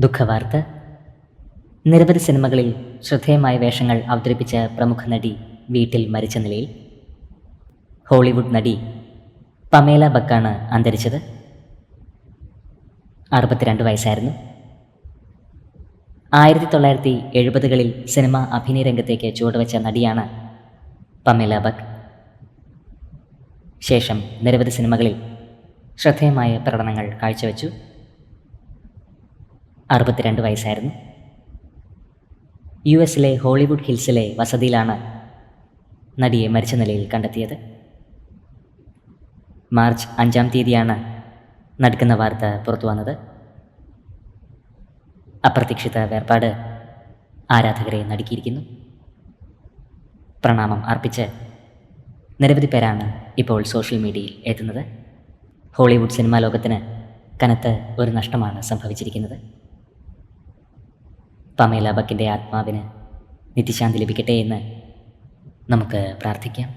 ദുഃഖവാർത്ത. നിരവധി സിനിമകളിൽ ശ്രദ്ധേയമായ വേഷങ്ങൾ അവതരിപ്പിച്ച പ്രമുഖ നടി വീട്ടിൽ മരിച്ച നിലയിൽ ഹോളിവുഡ് നടി പമേല ബക്കാണ് അന്തരിച്ചത്. അറുപത്തിരണ്ട് വയസ്സായിരുന്നു. ആയിരത്തി തൊള്ളായിരത്തി എഴുപതുകളിൽ സിനിമ അഭിനയ രംഗത്തേക്ക് ചുവടുവെച്ച നടിയാണ് പമേല ബക്ക്. ശേഷം നിരവധി സിനിമകളിൽ ശ്രദ്ധേയമായ പ്രകടനങ്ങൾ കാഴ്ചവെച്ചു. അറുപത്തിരണ്ട് വയസ്സായിരുന്നു. യു എസിലെ ഹോളിവുഡ് ഹിൽസിലെ വസതിയിലാണ് നടിയെ മരിച്ച നിലയിൽ കണ്ടെത്തിയത്. മാർച്ച് അഞ്ചാം തീയതിയാണ് നടക്കുന്ന വാർത്ത പുറത്തു വന്നത്. അപ്രതീക്ഷിത വേർപാട് ആരാധകരെ നടുക്കിയിരിക്കുന്നു. പ്രണാമം അർപ്പിച്ച് നിരവധി പേരാണ് ഇപ്പോൾ സോഷ്യൽ മീഡിയയിൽ എത്തുന്നത്. ഹോളിവുഡ് സിനിമാ ലോകത്തിന് കനത്ത ഒരു നഷ്ടമാണ് സംഭവിച്ചിരിക്കുന്നത്. പമേല ബക്കിന്റെ ആത്മാവിന് നിത്യശാന്തി ലഭിക്കട്ടെ എന്ന് നമുക്ക് പ്രാർത്ഥിക്കാം.